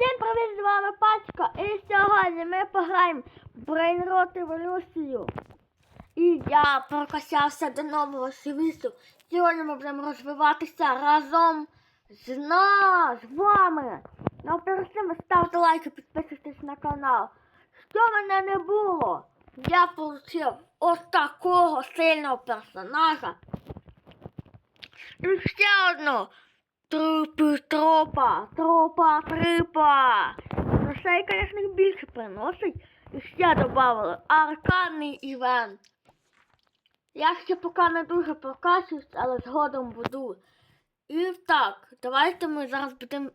Всім привіт, з вами Пачка. І сьогодні ми пограємо в Brainrot Еволюцію. І я прокачався до нового світу. Сьогодні ми будемо розвиватися разом з нас, з вами. Ну, перед цим ставте лайки, підписуйтесь на канал. Що мене не було? Я отримав ось такого сильного персонажа. І ще одну. Трупи, тропа, тропа, трипа. Це, звісно, більше приносить. І ще додали аркадний івент. Я ще поки не дуже прокачуюсь, але згодом буду. І так, давайте ми зараз будемо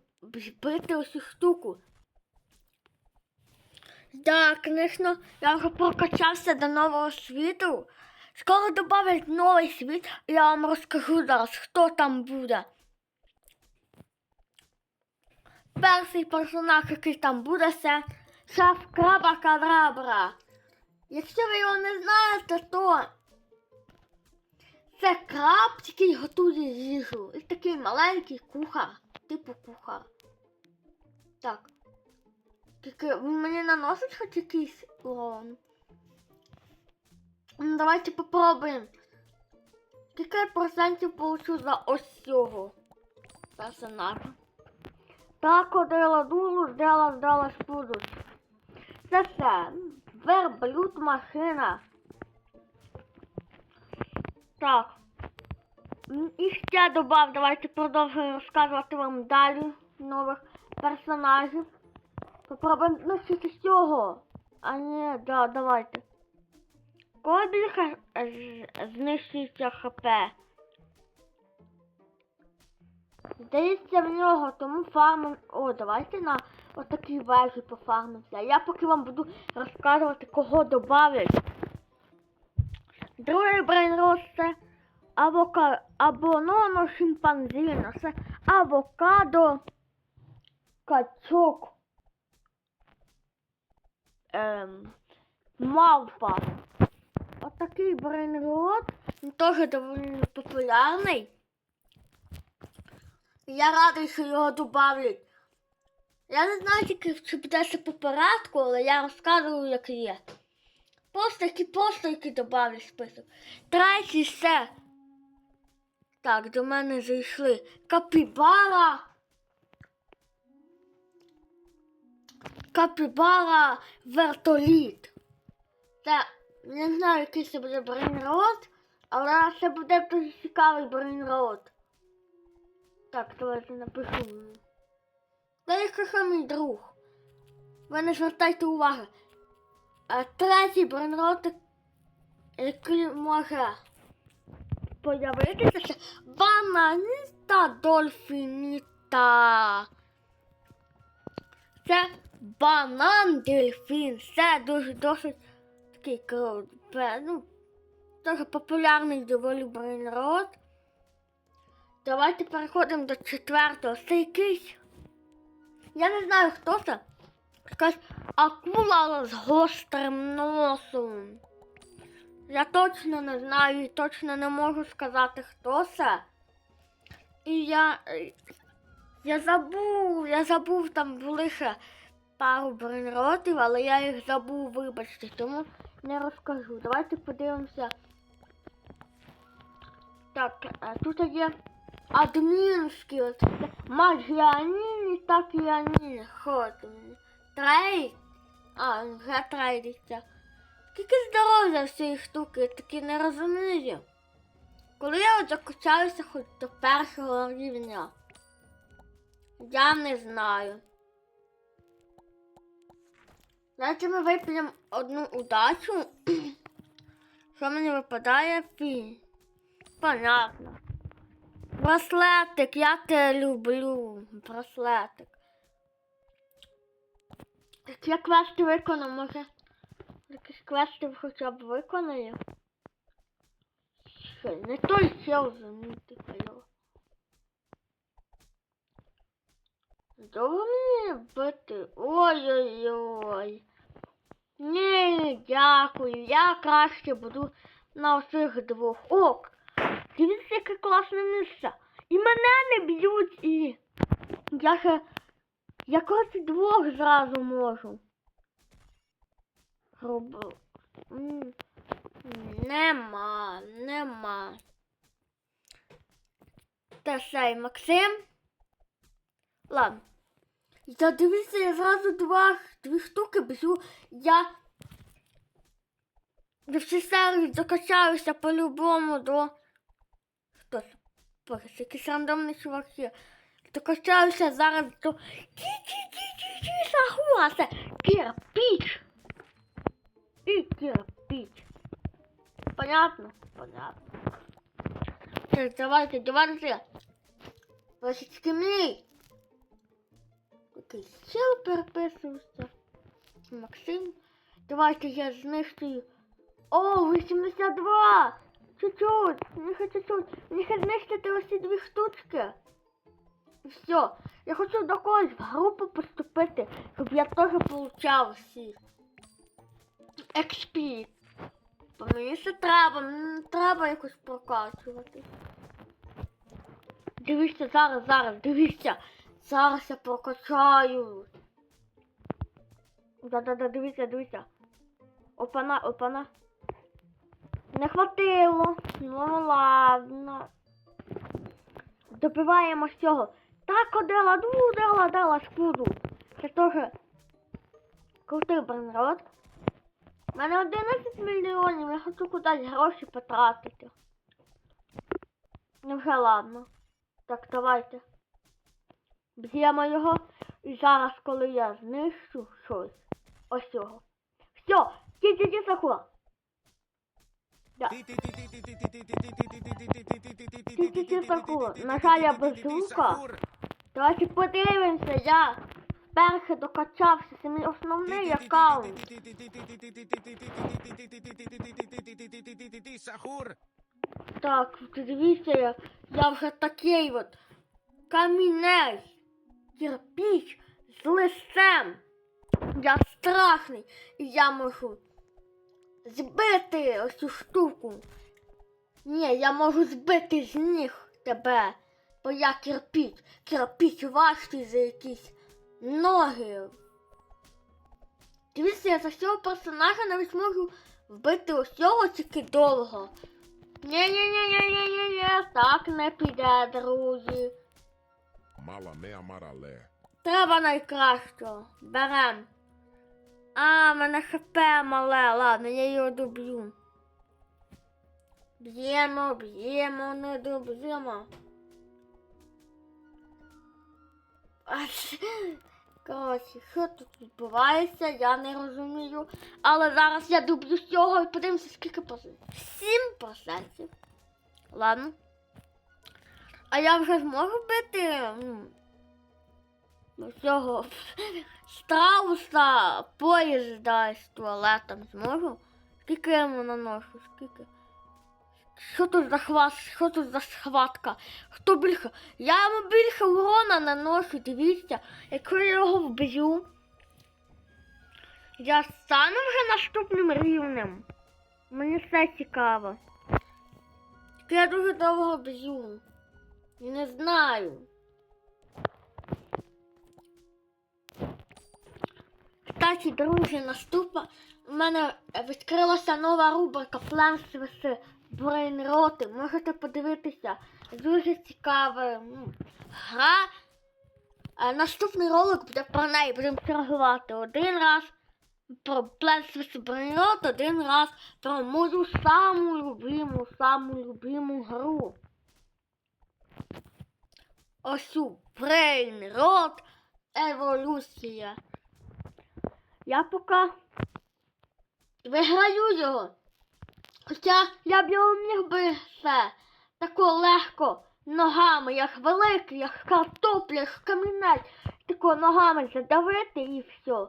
бити цю штуку. Так, звісно, я вже прокачався до нового світу. Скоро додають новий світ, і я вам розкажу зараз, хто там буде. Перший персонаж, який там буде, це шеф Краба Кадрабра. Якщо ви його не знаєте, то це краб, який готує їжу. І такий маленький кухар, типу кухар. Так. Тільки мені наносить хоч якийсь урон. Ну, давайте попробуємо. Скільки процентів получу за ось цього персонажа? Так одела дулу, здала, здала спудуть. Це все. Верблюд машина. Так. І ще добав, давайте продовжуємо розказувати вам далі нових персонажів. Попробуємо начати з цього. А ні, да, давайте. Кого більше знищується ХП? Здається в нього, тому фармим. О, давайте на отакій вежі пофармимося. Я поки вам буду розказувати, кого добавлять. Другий брейнрос це авока... абононо шимпанзіно. Це авокадо качок. Ем, мавпа. Отакий брейнрот. Він теж доволі популярний. Я радий, що його добавлять. Я не знаю тільки, чи це по порядку, але я розказую, як є. Які добавлять в список. Третій все. Так, до мене зайшли капібара. Капібара вертоліт. Це не знаю, який це буде брейнрот, але це буде дуже цікавий брейнрот. Так, давайте напишу. Деяка що мій друг. Ви не звертайте уваги. А третій бренротик, який може появитися, це бананіста дольфініта. Це банан дельфін. Це дуже досить такий ну, дуже популярний доволі брейнрот. Давайте переходимо до четвертого. Це якийсь. Я не знаю, хто це. Якась акула з гострим носом. Я точно не знаю і точно не можу сказати, хто це. І я. е, Я забув, я забув, там були ще пару брейнротів, але я їх забув, вибачте, тому не розкажу. Давайте подивимося. Так, а тут є адмінські, от Маджіаніні та Кіаніні. Ходимо. Трейд? А, вже трейдиться. Скільки здоров'я в цієї штуки, таки не розумію. Коли я от закачаюся хоч до першого рівня? Я не знаю. Давайте ми вип'ємо одну удачу. Що мені випадає? Фі. Понятно. Браслетик, я тебе люблю. Браслетик. Так я квести виконав, може. Якісь квести хоча б виконаю. Що, не той чел замітити його. Довго мені бити? Ой-ой-ой. Ні, дякую. Я краще буду на всіх двох. Ок. Дивіться, яке класне місце. І мене не б'ють, і я ще Якось двох зразу можу. М, Нема, нема. Та сей Максим. Ладно. Я дивіться, я зразу два, дві штуки б'ю. Я до всіх докачаюся по-любому до. Боже, це якісь рандомні чуваки. Докачаюся зараз до. Ті-ті-ті-ті-ті, це кирпич. І кирпич. Понятно? Понятно. Так, давайте, давайте. Вашечки мій. Якийсь чел переписувався. Максим. Давайте я знищую. О, 82! Чуть-чуть, нехай чуть-чуть. Нехай знищити ось ці дві штучки. І все. Я хочу до когось в групу поступити, щоб я теж получав всі. XP. Бо мені це треба, мені треба якось прокачувати. Дивіться зараз, зараз, дивіться. Зараз я прокачаю. Да-да-да, дивіться, дивіться. Опана, опана. Не хватило. Ну ладно. Добиваємо з цього. Так, одела, ду, дела, дела, скуду. Це теж крутий бренрод. У мене 11 мільйонів, я хочу кудись гроші потратити. Ну вже ладно. Так, давайте. Б'ємо його. І зараз, коли я знищу щось. Ось цього. Все, ті-ті-ті, Сахура. Да. Ті-ті-ті, Сахура. На жаль, я без звука. Давайте подивимося, я перше докачався, це мій основний аккаунт. Так, дивіться, я, я вже такий от камінець, кирпіч з листем. Я страшний, і я можу збити ось цю штуку. Ні, я можу збити з ніг тебе, бо я кирпіч. Кирпіч важчий за якісь ноги. Дивіться, я за цього персонажа навіть можу вбити ось цього тільки довго. Ні-ні-ні-ні-ні-ні, так не піде, друзі. Треба найкращого. Берем. А, мене хп мале, ладно, я його доб'ю. Б'ємо, б'ємо, не доб'ємо. Коротше, що тут відбувається, я не розумію. Але зараз я доб'ю з цього і подивимося, скільки процентів. 7%. Ладно. А я вже зможу бити. Ну, Ну, цього страуса поїзда з туалетом зможу? Скільки я йому наношу? Скільки? Що тут за хват? Що тут за схватка? Хто більше? Я йому більше урона наношу, дивіться. Якщо я його вб'ю, я стану вже наступним рівнем. Мені все цікаво. Я дуже довго б'ю. Не знаю. Кстати, друзі, наступна у мене відкрилася нова рубрика vs Brain Rot. Можете подивитися. Дуже цікава гра. А наступний ролик буде про неї. Будемо реагувати один раз про Plants Rot, один раз про мою саму любиму, саму любиму гру. Ось Brain Rot Еволюція. Я поки виграю його. Хоча я б його міг би все тако легко ногами, як великий, як картопля, як камінець, тако ногами задавити і все.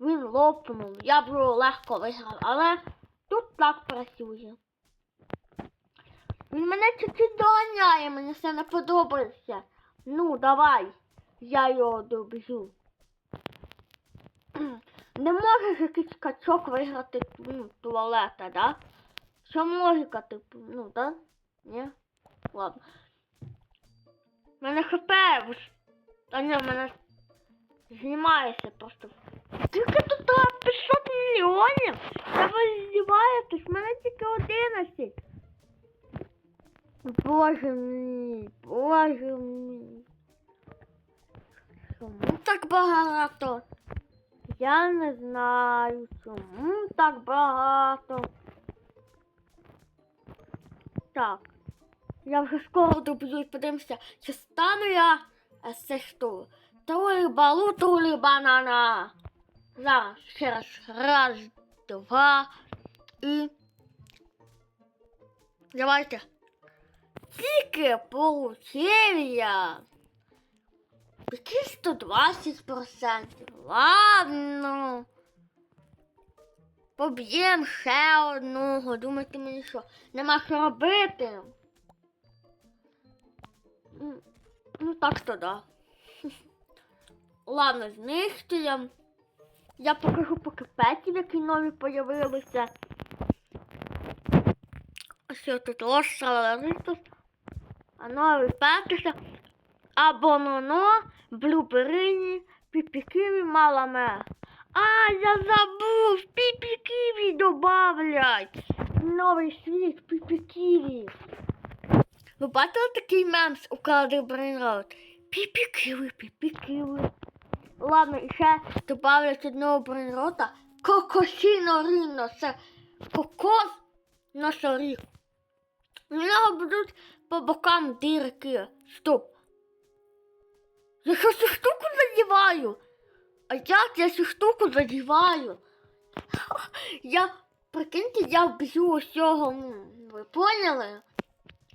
Він лопнув, я б його легко виграв, але тут так працює. Він мене чуть-чуть доганяє, мені це не подобається. Ну, давай, я його доб'ю. Не може якийсь качок виграти ну, туалета, да? Що логіка, типу, ну, да? Ні? Ладно. У мене хп. вж- А ні, в мене знімається просто. Тільки тут треба 500 мільйонів. Та ви здіваєтесь, в мене тільки 11. Боже мій, боже мій. Чому так багато? Я не знаю, чому так багато. Так. Я вже скоро доб'юсь, подивимося, чи стану я а це хто? Тролі балу, тролі банана. Зараз ще раз. Раз, два і. Давайте. Тільки получив я. Які 120%. Ладно. Поб'єм ще одного. Думаєте мені що? Нема що робити. Ну так то да. Ладно, знищуємо. Я покажу поки петів, які нові появилися. Ось тут лошаристус. А нові петися. Абононо, блюберині, піпіківі маламе. А, я забув! Піпіківі добавлять! Новий світ піпіківі. Ви бачили такий мемс у Кади Брейнроуд? Піпіківи, піпіківи. Ладно, ще добавлять одного брейнрота. Кокосіно рівно. Це кокос носоріг. У нього будуть по бокам дірки. Стоп. Я що цю штуку задіваю? А як я цю штуку задіваю? Я, прикиньте, я вб'ю ось цього, ви поняли?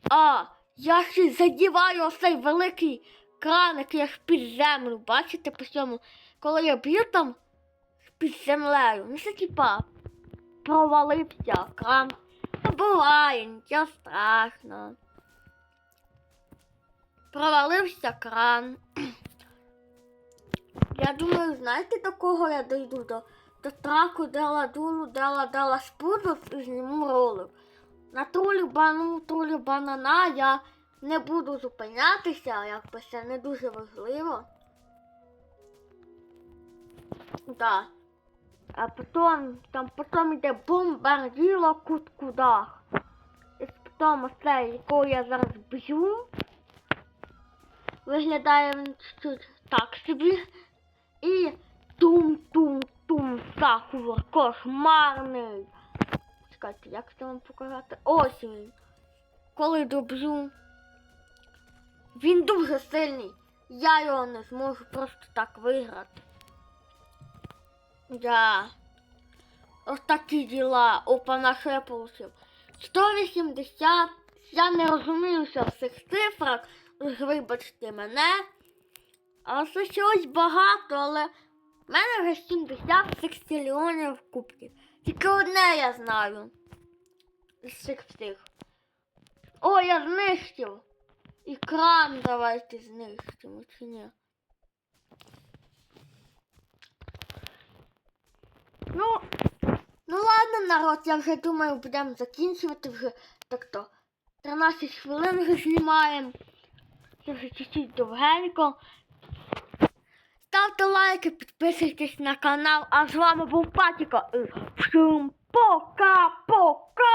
А, я ще задіваю цей великий краник, я ж під землю, бачите по цьому? Коли я б'ю там під землею, ну це типа провалився кран. Ну, буває, нічого страшного. Провалився кран. Я думаю, знаєте, до кого я дойду? До, до траку дела дулу, дела дела спуду і зніму ролик. На тролі бану, тролі банана я не буду зупинятися, якби це не дуже важливо. Да. А потім, там потім йде бомбарділо кут-кудах. І потім оце, якого я зараз б'ю. Виглядає він чуть так собі. І тум-тум-тум сахур кошмарний. Чекайте, як це вам показати? Ось він. Коли доб'ю. Він дуже сильний. Я його не зможу просто так виграти. Да. Ось такі діла. Опа, на що получив. 180. Я не розуміюся в цих цифрах. Вибачте мене. А це щось багато, але в мене вже 70 секстильйонів кубків. Тільки одне я знаю. З цих всіх. О, я знищив. Екран давайте знищимо, чи ні? Ну, ну ладно, народ, я вже думаю, будемо закінчувати вже так то. 13 хвилин вже знімаємо. Це вже чуть-чуть довгенько. Ставте лайки, підписуйтесь на канал. А з вами був Патіко. Всім пока-пока!